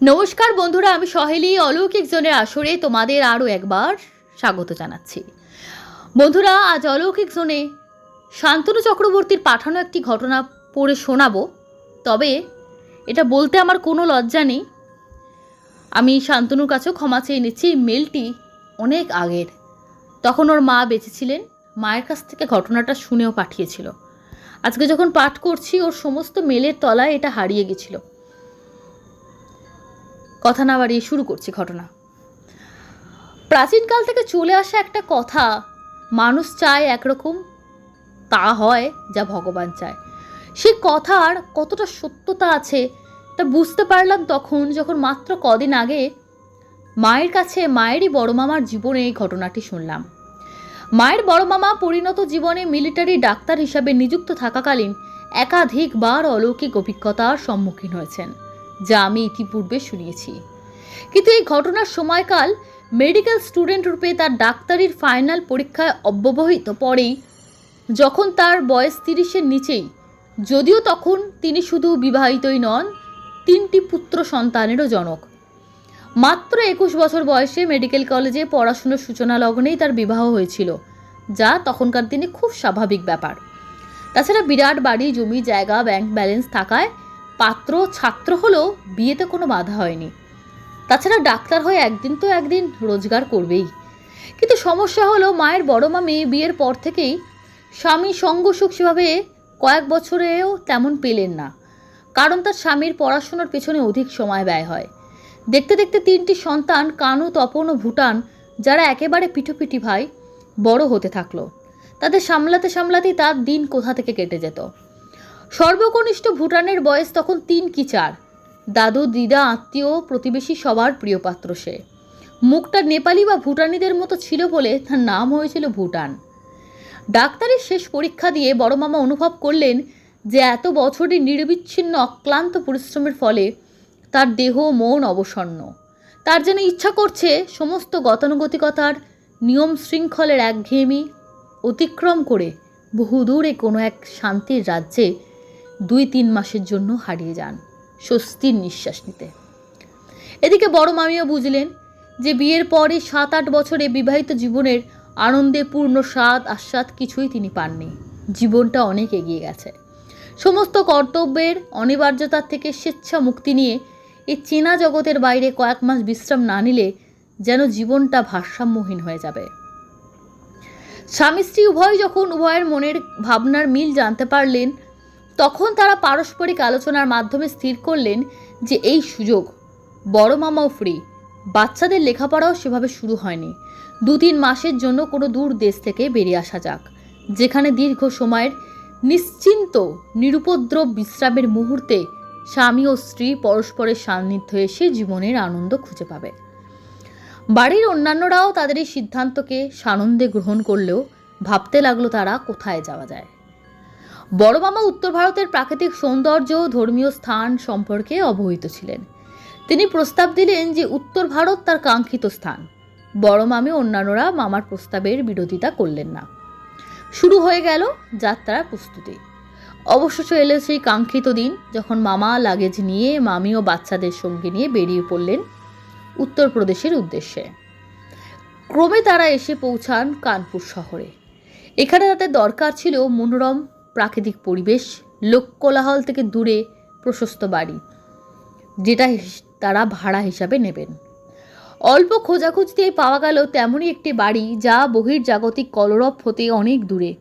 নমস্কার বন্ধুরা, আমি সহেলি, অলৌকিক জনের আসরে তোমাদের আরও একবার স্বাগত জানাচ্ছি। বন্ধুরা, আজ অলৌকিক জোনে শান্তনু চক্রবর্তীর পাঠানো একটি ঘটনা পড়ে শোনাবো। তবে এটা বলতে আমার কোনো লজ্জা নেই। আমি শান্তনুর কাছেও ক্ষমা চেয়ে নিচ্ছি, মেলটি অনেক আগের। তখন ওর মা বেঁচেছিলেন, মায়ের কাছ থেকে ঘটনাটা শুনেও পাঠিয়েছিল। আজকে যখন পাঠ করছি, ওর সমস্ত মেলের তলায় এটা হারিয়ে গেছিল। কথা না বাড়িয়ে শুরু করছি ঘটনা। প্রাচীনকাল থেকে চলে আসা একটা কথা, মানুষ চায় একরকম, তা হয় যা ভগবান চায়। সে কথার কতটা সত্যতা আছে তা বুঝতে পারলাম তখন যখন মাত্র কদিন আগে মায়ের কাছে মায়েরই বড় মামার জীবনে এই ঘটনাটি শুনলাম। মায়ের বড় মামা পরিণত জীবনে মিলিটারি ডাক্তার হিসাবে নিযুক্ত থাকাকালীন একাধিকবার অলৌকিক অভিজ্ঞতার সম্মুখীন হয়েছেন। যা আমি ইতিপূর্বে শুনিয়েছি। কিন্তু এই ঘটনার সময়কাল মেডিকেল স্টুডেন্ট রূপে তার ডাক্তারির ফাইনাল পরীক্ষায় অব্যবহিত পরেই যখন তার বয়স তিরিশের নিচেই, যদিও তখন তিনি শুধু বিবাহিতই নন, তিনটি পুত্র সন্তানেরও জনক। মাত্র একুশ বছর বয়সে মেডিকেল কলেজে পড়াশুনোর সূচনা লগ্নেই তার বিবাহ হয়েছিল, যা তখনকার দিনে খুব স্বাভাবিক ব্যাপার। তাছাড়া বিরাট বাড়ি, জমি, জায়গা, ব্যাংক ব্যালেন্স থাকায় পাত্র, ছাত্র হলেও বিয়েতে কোনো বাধা হয়নি। তাছাড়া ডাক্তার হয়ে একদিন তো একদিন রোজগার করবেই। কিন্তু সমস্যা হলো মায়ের বড় মামি বিয়ের পর থেকেই স্বামী সঙ্গ সুখ সেভাবে কয়েক বছরেও তেমন পেলেন না। কারণ তার স্বামীর পড়াশোনার পেছনে অধিক সময় ব্যয় হয়। দেখতে দেখতে তিনটি সন্তান, কানু, তপন ও ভুটান, যারা একেবারে পিঠোপিঠি ভাই, বড় হতে থাকল। তাদের সামলাতে সামলাতেই তার দিন কোথা থেকে কেটে যেত? সর্বকনিষ্ঠ ভুটানের বয়স তখন তিন কি চার। দাদু, দিদা, আত্মীয়, প্রতিবেশী সবার প্রিয় পাত্র সে। মুখটা নেপালি বা ভুটানিদের মতো ছিল বলে তার নাম হয়েছিল ভুটান। ডাক্তারের শেষ পরীক্ষা দিয়ে বড় মামা অনুভব করলেন যে এত বছরের নিরবিচ্ছিন্ন, অক্লান্ত পরিশ্রমের ফলে তার দেহ, মন অবসন্ন। তার যেন ইচ্ছা করছে সমস্ত গতানুগতিকতার নিয়ম শৃঙ্খলের একঘেয়েমি অতিক্রম করে বহুদূরে কোনো এক শান্তির রাজ্যে দুই তিন মাসের জন্য হারিয়ে যান স্বস্তির নিঃশ্বাস নিতে। এদিকে বড় মামিও বুঝলেন যে বিয়ের পরে সাত আট বছরে বিবাহিত জীবনের আনন্দে পূর্ণ স্বাদ আস্বাদ কিছুই তিনি পাননি। জীবনটা অনেক এগিয়ে গেছে। সমস্ত কর্তব্যের অনিবার্যতার থেকে স্বেচ্ছা মুক্তি নিয়ে এই চেনা জগতের বাইরে কয়েক মাস বিশ্রাম না নিলে যেন জীবনটা ভারসাম্যহীন হয়ে যাবে। স্বামী স্ত্রী উভয় যখন উভয়ের মনের ভাবনার মিল জানতে পারলেন তখন তারা পারস্পরিক আলোচনার মাধ্যমে স্থির করলেন যে এই সুযোগ বড় মামাও ফ্রি বাচ্চাদের লেখাপড়াও সেভাবে শুরু হয়নি। দু তিন মাসের জন্য কোনো দূর দেশ থেকে বেরিয়ে আসা যাক, যেখানে দীর্ঘ সময়ের নিশ্চিন্ত নিরুপদ্রব বিশ্রামের মুহূর্তে স্বামী ও স্ত্রী পরস্পরের সান্নিধ্য এসে জীবনের আনন্দ খুঁজে পাবে। বাড়ির অন্যান্যরাও তাদের এই সিদ্ধান্তকে সানন্দে গ্রহণ করলেও ভাবতে লাগল তারা কোথায় যাওয়া যায়। বড় মামা উত্তর ভারতের প্রাকৃতিক সৌন্দর্য ধর্মীয় স্থান সম্পর্কে অবহিত ছিলেন। তিনি প্রস্তাব দিলেন যে উত্তর ভারত তার কাঙ্ক্ষিত স্থান। বড় মামে অন্যান্যরা মামার প্রস্তাবের বিরোধিতা করলেন না। শুরু হয়ে গেল যাত্রার প্রস্তুতি। অবশেষে এলো সেই কাঙ্ক্ষিত দিন যখন মামা লাগেজ নিয়ে মামি ও বাচ্চাদের সঙ্গে নিয়ে বেরিয়ে পড়লেন উত্তরপ্রদেশের উদ্দেশ্যে। ক্রমে তারা এসে পৌঁছান কানপুর শহরে। এখানে তাদের দরকার ছিল মনোরম প্রাকৃতিক পরিবেশ লোককোলাহল থেকে দূরে প্রশস্ত বাড়ি, যেটা তারা ভাড়া হিসাবে নেবেন। অল্প খোঁজাখুঁজিতেই পাওয়া গেল তেমনই একটি বাড়ি যা বহির্জাগতিক কলরব হতে অনেক দূরে।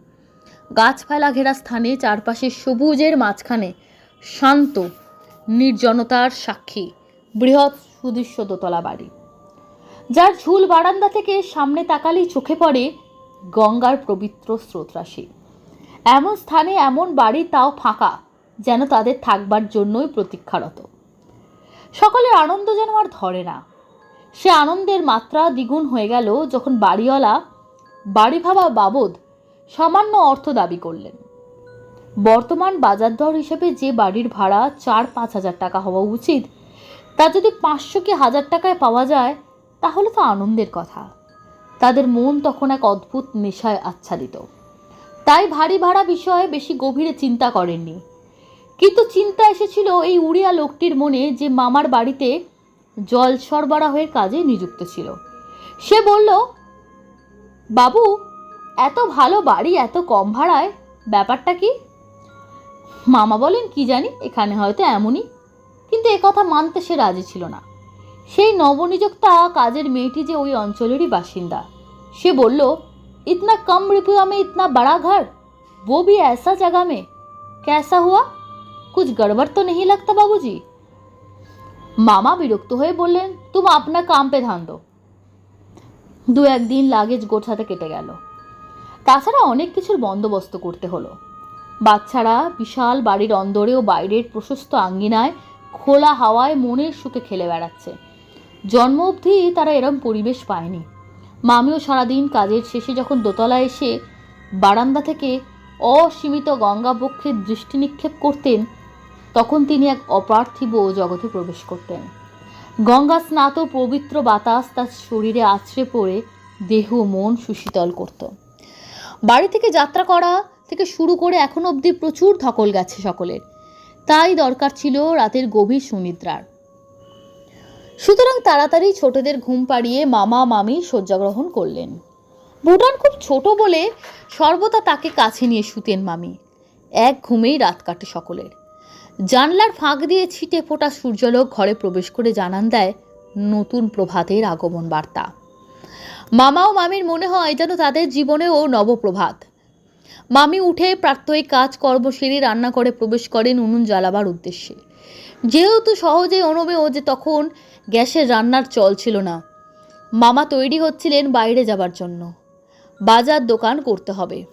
গাছপালা ঘেরা স্থানে চারপাশে সবুজের মাঝখানে শান্ত, নির্জনতার সাক্ষী বৃহৎ সুদৃশ্য দোতলা বাড়ি। যার ঝুল বারান্দা থেকে সামনে তাকালেই চোখে পড়ে গঙ্গার পবিত্র স্রোতরাশি। এমন স্থানে এমন বাড়ি তাও ফাঁকা, যেন তাদের থাকবার জন্যই প্রতীক্ষারত। সকলের আনন্দ যেন আর ধরে না। সে আনন্দের মাত্রা দ্বিগুণ হয়ে গেল যখন বাড়িওয়ালা বাড়ি ভাবা বাবদ সামান্য অর্থ দাবি করলেন। বর্তমান বাজার দর হিসেবে যে বাড়ির ভাড়া চার পাঁচ হাজার টাকা হওয়া উচিত, তা যদি পাঁচশো কি হাজার টাকায় পাওয়া যায়, তাহলে তো আনন্দের কথা। তাদের মন তখন এক অদ্ভুত নেশায় আচ্ছাদিত। তাই ভারী ভাড়া বিষয়ে বেশি গভীরে চিন্তা করেননি। কিন্তু চিন্তা এসেছিল এই উড়িয়া লোকটির মনে যে মামার বাড়িতে জল সরবরাহের কাজে নিযুক্ত ছিল। সে বলল, বাবু, এত ভালো বাড়ি, এত কম ভাড়ায়, ব্যাপারটা কি? মামা বলেন কি জানি, এখানে হয়তো এমনই। কিন্তু কথা মানতে সে রাজি ছিল না। সেই নবনিযুক্তা কাজের মেয়েটি যে ওই অঞ্চলেরই বাসিন্দা। সে বলল इतना कम रुपया में इतना बड़ा घर वो भी ऐसा जगह में कैसा हुआ कुछ गड़बड़ तो नहीं लगता बाबूजी মামা বিরক্ত হয়ে বললেন তুমি আপনার কাম পে ধান দো দু একদিন লাগেজ গোছাতে কেটে গেল তাছাড়া অনেক কিছুর বন্দোবস্ত করতে হলো বাচ্চারা বিশাল বাড়ির অন্দরে ও বাইরের প্রশস্ত আঙ্গিনায় খোলা হাওয়ায় মনের সুখে খেলে বেড়াচ্ছে জন্ম অবধি তারা এরম পরিবেশ পায়নি মামিও সারাদিন কাজের শেষে যখন দোতলায় এসে বারান্দা থেকে অসীমিত গঙ্গাবক্ষে দৃষ্টি নিক্ষেপ করতেন, তখন তিনি এক অপার্থিব জগতে প্রবেশ করতেন। গঙ্গা স্নাত পবিত্র বাতাস তার শরীরে আছড়ে পড়ে, দেহ মন সুশীতল করত। বাড়ি থেকে যাত্রা করা থেকে শুরু করে এখন অবধি প্রচুর ধকল গেছে সকলের। তাই দরকার ছিল রাতের গভীর সুনিদ্রার। সুতরাং তাড়াতাড়ি ছোটদের ঘুম পাড়িয়ে মামা, মামি শয্যাগ্রহণ করলেন। ভুটান খুব ছোট বলে সর্বদা তাকে কাছে নিয়ে শুতেন মামি। এক ঘুমেই রাত কাটে সকলের। জানলার ফাঁক দিয়ে ছিটে ফোটা সূর্যলোক ঘরে প্রবেশ করে জানান দেয় নতুন প্রভাতের আগমন বার্তা। মামা ও মামির মনে হয় যেন তাদের জীবনেও নবপ্রভাত। মামি উঠে প্রাত্যহিক কাজ, কর্ম সেরে রান্না করে প্রবেশ করেন উনুন জ্বালাবার উদ্দেশ্যে। যেহেতু সহজে ও যে তখন গ্যাসের রান্নার চল ছিল না। মামা তৈরি হচ্ছিলেন বাইরে যাবার জন্য। বাজার দোকান করতে হবে।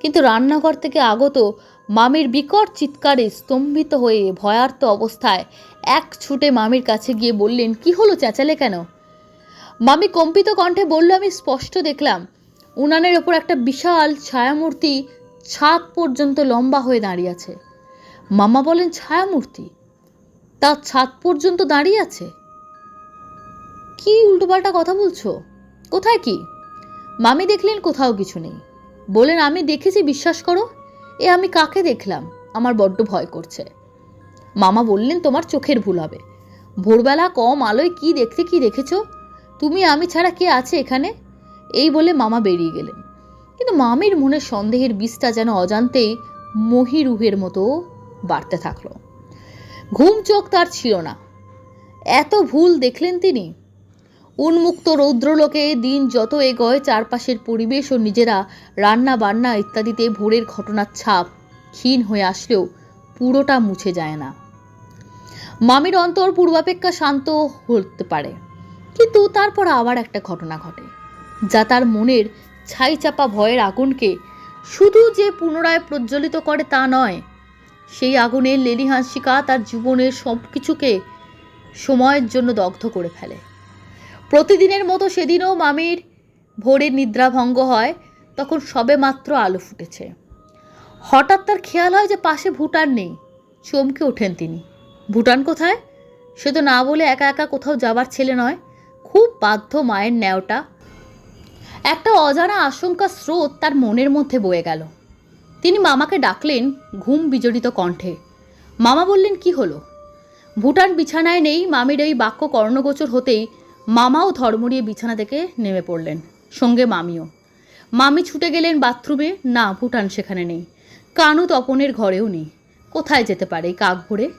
কিন্তু রান্নাঘর থেকে আগত মামির বিকট চিৎকারে স্তম্ভিত হয়ে ভয়ার্ত অবস্থায় এক ছুটে মামির কাছে গিয়ে বললেন, কি হলো চেঁচালে কেন? মামি কম্পিত কণ্ঠে বলল, আমি স্পষ্ট দেখলাম, উনানের ওপর একটা বিশাল ছায়ামূর্তি ছাদ পর্যন্ত লম্বা হয়ে দাঁড়িয়ে আছে। মামা বলেন, ছায়ামূর্তি? তার ছাদ পর্যন্ত দাঁড়িয়ে আছে? কি উল্টোপাল্টা কথা বলছো? কোথায় কি? মামি দেখলেন কোথাও কিছু নেই। বলেন আমি দেখেছি, বিশ্বাস করো। এ আমি কাকে দেখলাম? আমার বড্ড ভয় করছে। মামা বললেন, তোমার চোখের ভুল হবে। ভোরবেলা কম আলোয় কি দেখতে, কি দেখেছ? তুমি, আমি ছাড়া কে আছে এখানে? এই বলে মামা বেরিয়ে গেলেন। কিন্তু মামির মনে সন্দেহের বিষটা যেন অজান্তেই মহিরুহের মতো বাড়তে থাকল। ঘুম চোখ তার ছিল না। এত ভুল দেখলেন তিনি? উন্মুক্ত রৌদ্রলোকে দিন যত এগোয়, চারপাশের পরিবেশ ও নিজেরা রান্না বান্না ইত্যাদিতে ভোরের ঘটনার ছাপ ক্ষীণ হয়ে আসলেও পুরোটা মুছে যায় না। মামির অন্তর পূর্বাপেক্ষা শান্ত হতে পারে, কিন্তু তারপর আবার একটা ঘটনা ঘটে, যা তার মনের ছাই চাপা ভয়ের আগুনকে শুধু যে পুনরায় প্রজ্বলিত করে তা নয়, সেই আগুনের লেলিহাসিকা তার জীবনের সব কিছুকে সময়ের জন্য দগ্ধ করে ফেলে। প্রতিদিনের মতো সেদিনও মামির ভোরের নিদ্রাভঙ্গ হয়, তখন সবে মাত্র আলো ফুটেছে। হঠাৎ তার খেয়াল হয় যে পাশে ভুটান নেই। চমকে ওঠেন তিনি। ভুটান কোথায়? সে তো না বলে একা একা কোথাও যাবার ছেলে নয়। খুব বাধ্য মায়ের ন্যাওটা। একটা অজানা আশঙ্কা স্রোত তার মনের মধ্যে বয়ে গেল। তিনি মামাকে ডাকলেন ঘুম বিজড়িত কণ্ঠে। মামা বললেন, কি হলো? ভুটান বিছানায় নেই, মামির এই বাক্য কর্ণগোচর হতেই মামাও ধর্মড়িয়ে বিছানা থেকে নেমে পড়লেন। সঙ্গে মামিও। মামি ছুটে গেলেন বাথরুমে, না ভুটান সেখানে নেই। কানু তপনের ঘরেও নেই। কোথায় যেতে পারে কাক ভরে?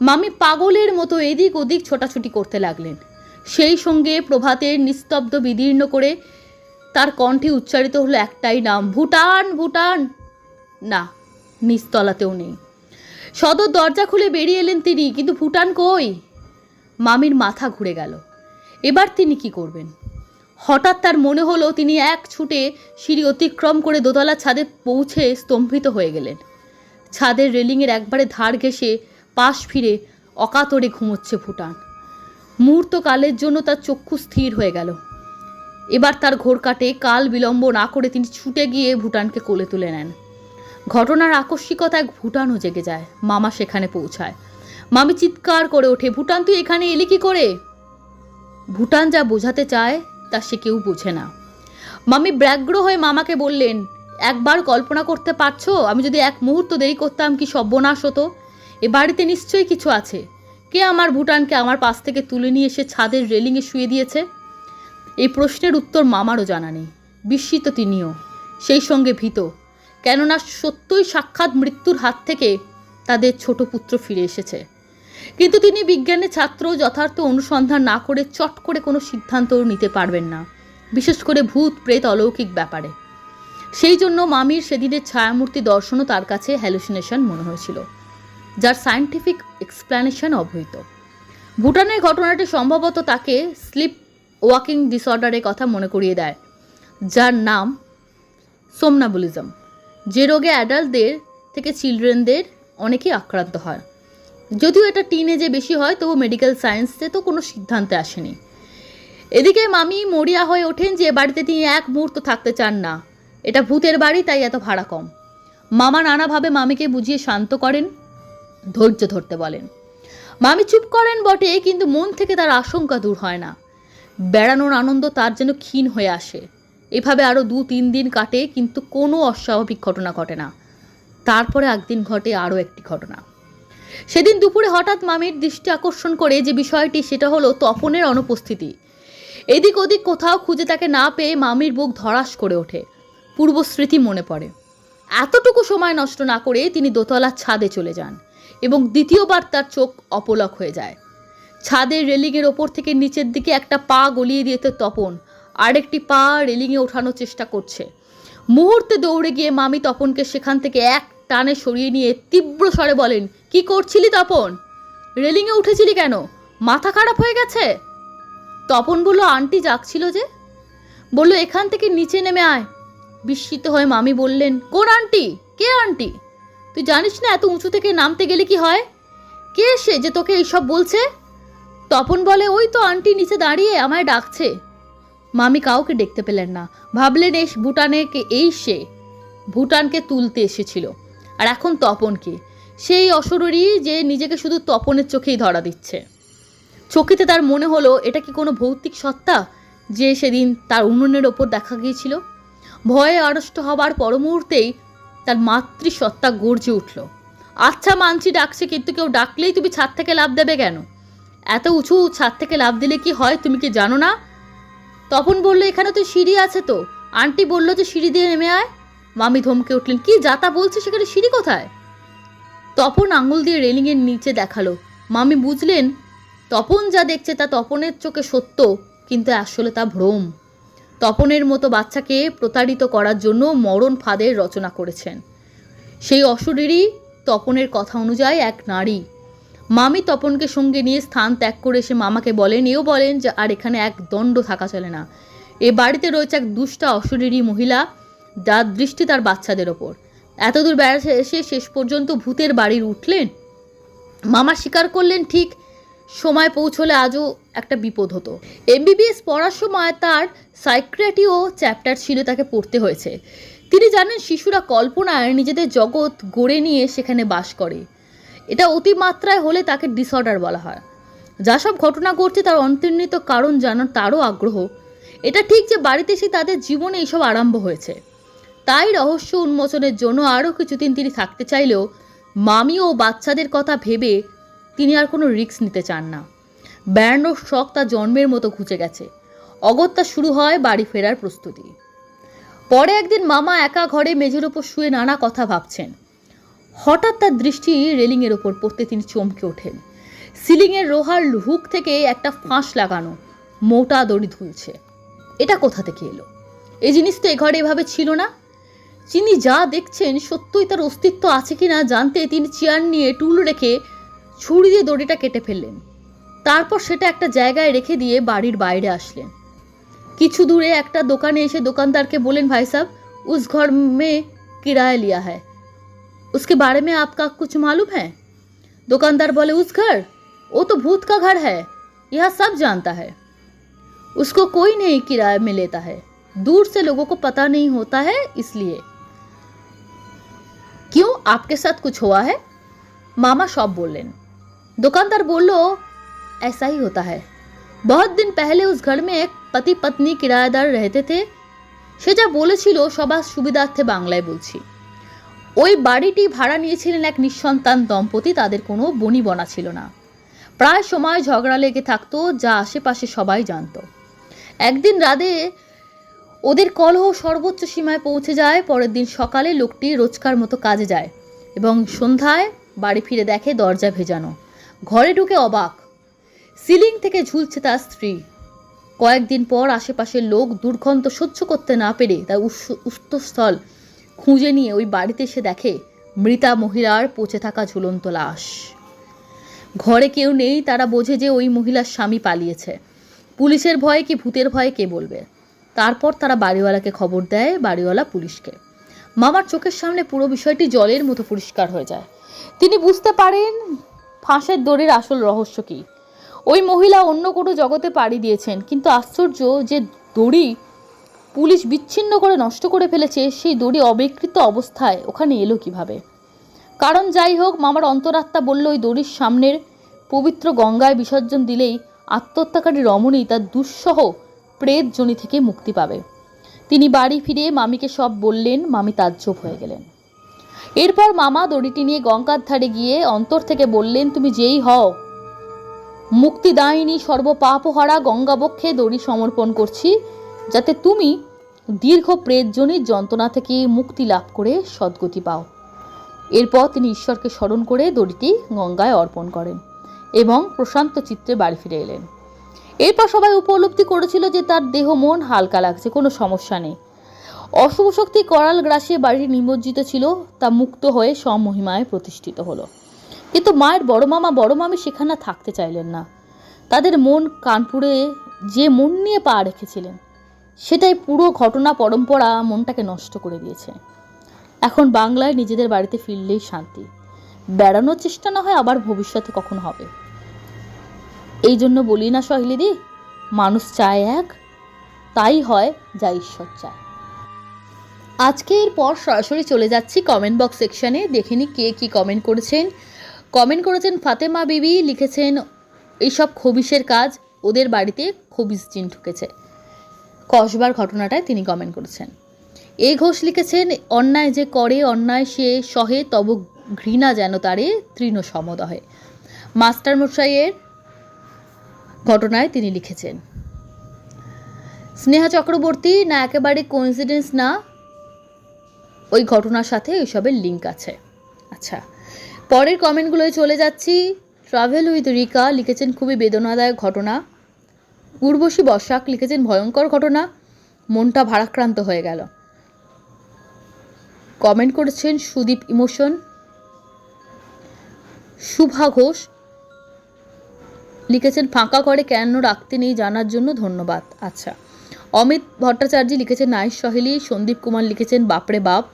মামি পাগলের মতো এদিক ওদিক ছোটাছুটি করতে লাগলেন। সেই সঙ্গে প্রভাতের নিস্তব্ধ বিদীর্ণ করে তার কণ্ঠে উচ্চারিত হলো একটাই নাম, ভুটান ভুটান! না, নিস্তলাতেও নেই। সদর দরজা খুলে বেরিয়ে এলেন তিনি, কিন্তু ভুটান কই? মামির মাথা ঘুরে গেল। এবার তিনি কি করবেন? হঠাৎ তার মনে হলো তিনি এক ছুটে সিঁড়ি অতিক্রম করে দোতলা ছাদে পৌঁছে স্তম্ভিত হয়ে গেলেন। ছাদের রেলিংয়ের একবারে ধার ঘেঁষে পাশ ফিরে অকাতরে ঘুমোচ্ছে ভুটান। মুহূর্তকালের জন্য তার চক্ষু স্থির হয়ে গেল। এবার তার ঘোর কাটে কাল বিলম্ব না করে তিনি ছুটে গিয়ে ভুটানকে কোলে তুলে নেন। ঘটনার আকস্মিকতায় ভুটানও জেগে যায়। মামা সেখানে পৌঁছায়। মামি চিৎকার করে ওঠে, ভুটান, তুই এখানে এলি কি করে? ভুটান যা বোঝাতে চায়, তা সে কেউ বোঝে না। মামি ব্যগ্র হয়ে মামাকে বললেন, একবার কল্পনা করতে পারছ? আমি যদি এক মুহূর্ত দেরি করতাম, কি সর্বনাশ হতো? এ বাড়িতে নিশ্চয়ই কিছু আছে। কে আমার ভুটানকে আমার পাশ থেকে তুলে নিয়ে এসে ছাদের রেলিংয়ে শুয়ে দিয়েছে? এই প্রশ্নের উত্তর মামারও জানা নেই। বিস্মিত তিনিও। সেই সঙ্গে ভীত। কেননা সত্যই সাক্ষাৎ মৃত্যুর হাত থেকে তাদের ছোট পুত্র ফিরে এসেছে। কিন্তু তিনি বিজ্ঞানের ছাত্র, যথার্থ অনুসন্ধান না করে চট করে কোনো সিদ্ধান্ত নিতে পারবেন না, বিশেষ করে ভূত, প্রেত, অলৌকিক ব্যাপারে। সেই জন্য মামির সেদিনের ছায়ামূর্তি দর্শনও তার কাছে হ্যালুসিনেশন মনে হয়েছিল, যার সায়েন্টিফিক এক্সপ্লানেশন অবহিত। ভুটানের ঘটনাটি সম্ভবত তাকে স্লিপ ওয়াকিং ডিসঅর্ডারের কথা মনে করিয়ে দেয়, যার নাম সোমনাবুলিজম যে রোগে অ্যাডাল্টদের থেকে চিলড্রেনদের অনেকেই আক্রান্ত হয়। যদিও এটা টিনেজে বেশি হয়, তবু মেডিকেল সায়েন্সে তো কোনো সিদ্ধান্তে আসেনি। এদিকে মামি মরিয়া হয়ে ওঠেন যে বাড়িতে তিনি এক মুহূর্ত থাকতে চান না। এটা ভূতের বাড়ি, তাই এত ভাড়া কম। মামা নানাভাবে মামিকে বুঝিয়ে শান্ত করেন, ধৈর্য ধরতে বলেন। মামি চুপ করেন বটে, কিন্তু মন থেকে তার আশঙ্কা দূর হয় না। বেড়ানোর আনন্দ তার যেন ক্ষীণ হয়ে আসে। এভাবে আরও দু তিন দিন কাটে, কিন্তু কোনো অস্বাভাবিক ঘটনা ঘটে না। তারপরে একদিন ঘটে আরও একটি ঘটনা। সেদিন দুপুরে হঠাৎ মামির দৃষ্টি আকর্ষণ করে যে বিষয়টি, সেটা হলো তপনের অনুপস্থিতি। এদিক ওদিক কোথাও খুঁজে তাকে না পেয়ে মামির বুক ধরাস করে ওঠে। পূর্ব স্মৃতি মনে পড়ে। এতটুকু সময় নষ্ট না করে তিনি দোতলার ছাদে চলে যান এবং দ্বিতীয়বার তার চোখ অপলক হয়ে যায়। ছাদের রেলিংয়ের ওপর থেকে নিচের দিকে একটা পা গলিয়ে দিয়েছে তপন। আরেকটি পা রেলিংয়ে ওঠানোর চেষ্টা করছে। মুহূর্তে দৌড়ে গিয়ে মামি তপনকে সেখান থেকে এক টানে সরিয়ে নিয়ে তীব্র স্বরে বলেন কি করছিলি তপন? রেলিংয়ে উঠেছিলি কেন? মাথা খারাপ হয়ে গেছে? তপন বলল, আন্টি জাগছিল যে। বলল, এখান থেকে নিচে নেমে আয়। বিস্মিত হয়ে মামি বললেন, কোন আন্টি? কে আন্টি? তুই জানিস না এত উঁচু থেকে নামতে গেলে কি হয়? কে সে যে তোকে এইসব বলছে? তপন বলে, ওই তো আন্টি নিচে দাঁড়িয়ে আমায় ডাকছে। মামি কাউকে দেখতে পেলেন না। ভাবলেন এই ভুটানে কে এই সে। ভুটানকে তুলতে এসেছিল। আর এখন তপনকে। সেই অসররি যে নিজেকে শুধু তপনের চোখেই ধরা দিচ্ছে। চকিতে তার মনে হলো, এটা কি কোনো ভৌতিক সত্তা যে সেদিন তার উনুনের ওপর দেখা গিয়েছিল? ভয়ে আড়ষ্ট হবার পর মুহূর্তেই তার মাতৃসত্তা গর্জে উঠল। আচ্ছা মানছি ডাকছে, কিন্তু কেউ ডাকলেই তুমি ছাদ থেকে লাভ দেবে কেন? এত উঁচু ছাদ থেকে লাভ দিলে কি হয়, তুমি কি জানো না? তপন বলল, এখানে তো সিঁড়ি আছে তো। আন্টি বলল যে সিঁড়ি দিয়ে নেমে আয়। মামি ধমকে উঠলেন, কি যাতা বলছে, সেখানে সিঁড়ি কোথায়? তপন আঙুল দিয়ে রেলিংয়ের নিচে দেখাল। মামি, বুঝলেন? তপন যা দেখছে তা তপনের চোখে সত্য, কিন্তু আসলে তা ভ্রম। তপনের মতো বাচ্চাকে প্রতারিত করার জন্য মরণ ফাঁদের রচনা করেছেন। সেই অসুরেরই তপনের কথা অনুযায়ী এক নারী। মামি তপনকে সঙ্গে নিয়ে স্থান ত্যাগ করে এসে মামাকে বলেন, এও বলেন যে, আর এখানে এক দণ্ড থাকা চলে না। এ বাড়িতে রয়েছে এক দুষ্টা অশরীরী মহিলা, যার দৃষ্টি তার বাচ্চাদের ওপর। এতদূর বেড়াতে এসে শেষ পর্যন্ত ভূতের বাড়ির উঠলেন। মামা স্বীকার করলেন, ঠিক সময় পৌঁছলে আজও একটা বিপদ হতো। এমবিবিএস পড়ার সময় তার সাইক্রেটিও চ্যাপ্টার ছিল, তাকে পড়তে হয়েছে। তিনি জানেন শিশুরা কল্পনায় নিজেদের জগৎ গড়ে নিয়ে সেখানে বাস করে। এটা অতিমাত্রায় হলে তাকে ডিসঅর্ডার বলা হয়। যা সব ঘটনা ঘটছে তার অন্তর্নিহিত কারণ জানার তারও আগ্রহ। এটা ঠিক যে বাড়িতে এসে তাদের জীবনে এইসব আরম্ভ হয়েছে। তাই রহস্য উন্মোচনের জন্য আরও কিছুদিন তিনি থাকতে চাইলেও মামি ও বাচ্চাদের কথা ভেবে তিনি আর কোনো রিস্ক নিতে চান না। বেড়ানোর শখ তার জন্মের মতো ঘুচে গেছে। অগত্যা শুরু হয় বাড়ি ফেরার প্রস্তুতি। পরে একদিন মামা একা ঘরে মেঝের ওপর শুয়ে নানা কথা ভাবছেন। হঠাৎ তার দৃষ্টি রেলিংয়ের ওপর পড়তে তিনি চমকে ওঠেন। সিলিংয়ের লোহার হুক থেকে একটা ফাঁস লাগানো মোটা দড়ি ধুলছে। এটা কোথা থেকে এলো? এই জিনিস তো এ ঘরে এভাবে ছিল না। যিনি যা দেখছেন সত্যই তার অস্তিত্ব আছে কি না জানতে তিনি চেয়ার নিয়ে টুল রেখে ছুরি দিয়ে দড়িটা কেটে ফেললেন তারপর সেটা একটা জায়গায় রেখে দিয়ে বাড়ির বাইরে আসলেন কিছু দূরে একটা দোকানে এসে দোকানদারকে বলেন ভাই সাहब উস ঘর মে किराया लिया है उसके बारे में आपका कुछ मालूम है दुकानदार बोले उस घर वो तो भूत का घर है यह सब जानता है उसको कोई नहीं किराए में लेता है दूर से लोगों को पता नहीं होता है इसलिए क्यों आपके साथ कुछ हुआ है मामा शॉप बोलेन दुकानदार बोलो ऐसा ही होता है बहुत दिन पहले उस घर में एक पति पत्नी किराएदार रहते थे সে যা বলেছিল সবার সুবিধার্থে বাংলায় বলছি ওই বাড়িটি ভাড়া নিয়েছিলেন এক নিঃসন্তান দম্পতি তাদের কোনো বনিবনা ছিল না প্রায় সময় ঝগড়া লেগে থাকতো যা আশেপাশে সবাই জানতো একদিন রাতে ওদের কলহ সর্বোচ্চ সীমায় পৌঁছে যায়, পরের দিন সকালে লোকটি রোজকার মতো কাজে যায় এবং সন্ধ্যায় বাড়ি ফিরে দেখে দরজা ভেজানো। ঘরে ঢুকে অবাক। সিলিং থেকে ঝুলছে তার স্ত্রী। কয়েকদিন পর আশেপাশের লোক দুর্গন্ধ সহ্য করতে না পেরে তার উস- উস্তস্থল খুঁজে নিয়ে ওই বাড়িতে এসে দেখে মৃতা মহিলার পচে থাকা ঝুলন্ত লাশ। ঘরে কেউ নেই, তারা বোঝে যে ওই মহিলার স্বামী পালিয়েছে। পুলিশের ভয়ে কি ভূতের ভয়ে কে বলবে? তারপর তারা বাড়িওয়ালাকে খবর দেয় বাড়িওয়ালা পুলিশকে। মামার চোখের সামনে পুরো বিষয়টি জলের মতো পরিষ্কার হয়ে যায়। তিনি বুঝতে পারেন ফাঁসের দড়ির আসল রহস্য কী। ওই মহিলা অন্য কোনো জগতে পাড়ি দিয়েছেন, কিন্তু আশ্চর্য যে দড়ি পুলিশ বিচ্ছিন্ন করে নষ্ট করে ফেলেছে, সেই দড়ি অবিকৃত অবস্থায় ওখানে এলো কীভাবে? কারণ যাই হোক, মামার অন্তরাত্মা বলল, ওই দড়ির সামনের পবিত্র গঙ্গায় বিসর্জন দিলেই আত্মহত্যাকারী রমণী তার দুঃসহ প্রেত জনি থেকে মুক্তি পাবে। তিনি বাড়ি ফিরে মামিকে সব বললেন, মামি তাজ্জব হয়ে গেলেন। এরপর মামা দড়িটি নিয়ে গঙ্গার ধারে গিয়ে অন্তর থেকে বললেন, তুমি যেই হও। মুক্তিদায়িনী সর্বপাপহারা গঙ্গাবক্ষে দড়ি সমর্পণ করছি, যাতে তুমি দীর্ঘ প্রেতজনিত যন্ত্রণা থেকে মুক্তি লাভ করে সদ্গতি পাও। এরপর তিনি ঈশ্বরকে স্মরণ করে দড়িটি গঙ্গায় অর্পণ করেন এবং প্রশান্ত চিত্রে বাড়ি ফিরে এলেন। এরপর সবাই উপলব্ধি করেছিল যে তার দেহ মন হালকা লাগছে, কোনো সমস্যা নেই। অশুভ শক্তি করাল গ্রাসে বাড়ি নিমজ্জিত ছিল, তা মুক্ত হয়ে স্বমহিমায় প্রতিষ্ঠিত হলো। কিন্তু মায়ের বড় মামা বড় মামি সেখানে থাকতে চাইলেন না। তাদের মন কানপুরে যে মন নিয়ে পা রেখেছিলেন, সেটাই পুরো ঘটনা পরম্পরা মনটাকে নষ্ট করে দিয়েছে। এখন বাংলায় নিজেদের বাড়িতে ফিরলেই শান্তি। বেড়ানোর চেষ্টা না হয় আবার ভবিষ্যতে কখন হবে। এই জন্য বলি না সহিলিদি মানুষ চায় এক, তাই হয় যা ঈশ্বর চায়। আজকে এরপর সরাসরি চলে যাচ্ছি কমেন্ট বক্স সেকশনে দেখে নি কে কী কমেন্ট করেছেন। কমেন্ট করেছেন ফাতেমা বিবি, লিখেছেন, এইসব খবিসের কাজ, ওদের বাড়িতে খবিস জিন ঢুকেছে। কসবার ঘটনাটায় তিনি কমেন্ট করেছেন। এ ঘোষ লিখেছেন, অন্যায় যে করে, অন্যায় সে সহে, তব ঘৃণা যেন তারে তৃণ সমদহে। মাস্টারমশাইয়ের ঘটনায় তিনি লিখেছেন। স্নেহা চক্রবর্তী, না একেবারে কোইন্সিডেন্স না, ওই ঘটনার সাথে ওইসবের লিঙ্ক আছে। আচ্ছা পরের কমেন্টগুলোয় চলে যাচ্ছি। ট্রাভেল উইথ রিকা লিখেছেন খুবই বেদনাদায়ক ঘটনা। উর্বশী বসাক লিখেছেন ভয়ঙ্কর ঘটনা। মনটা ভারাক্রান্ত হয়ে গেল। কমেন্ট করেছেন সুদীপ ইমোশন। শুভা ঘোষ লিখেছেন, ফাঁকা করে কেন রাখতে নেই জানার জন্য ধন্যবাদ। আচ্ছা। অমিত ভট্টাচার্য লিখেছেন, নাইস সহেলি। সন্দীপ কুমার লিখেছেন, বাপরে বাপ।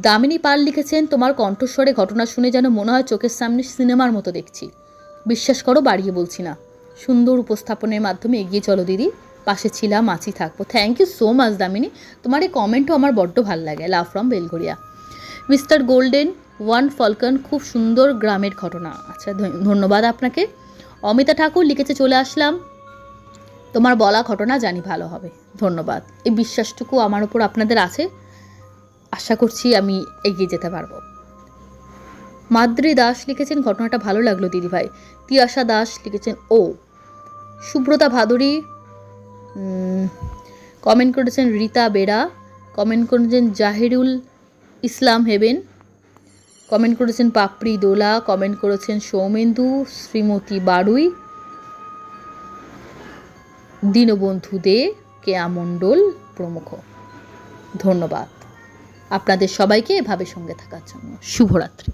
দামিনী পাল লিখেছেন, তোমার কণ্ঠস্বরে ঘটনা শুনে যেন মনে হয় চোখের সামনে সিনেমার মতো দেখছি। বিশ্বাস করো, বাড়িয়ে বলছি না। সুন্দর উপস্থাপনের মাধ্যমে এগিয়ে চলো, দিদি। পাশে ছিলাম, আছি, থাকব। Thank you so much Damini. তোমার এই কমেন্টও আমার বড্ড ভালো লাগে। Love from Belgharia mister golden one falcon খুব সুন্দর গ্রামের ঘটনা। আচ্ছা ধন্য- ধন্যবাদ আপনাকে। অমিতা ঠাকুর লিখেছে, চলে আসলাম। তোমার বলা ঘটনা জানি ভালো হবে। ধন্যবাদ। এই বিশ্বাসটুকু আমার উপর আপনাদের আছে। আশা করছি আমি এগিয়ে যেতে পারব। মাদ্রি দাস লিখেছেন, ঘটনাটা ভালো লাগল দিদিভাই তিয়াশা দাস লিখেছেন, ও। সুব্রতা ভাদুরী কমেন্ট করেছেন, রীতা বেরা। কমেন্ট করেছেন, জাহিরুল ইসলাম হেবেন। কমেন্ট করেছেন পাপড়ি দোলা, কমেন্ট করেছেন সৌমেন্দু, শ্রীমতী বাড়ুই দীনবন্ধু দে, কেয়া মণ্ডল প্রমুখ। ধন্যবাদ। আপনাদের সবাইকে এভাবে সঙ্গে থাকার জন্য শুভরাত্রি।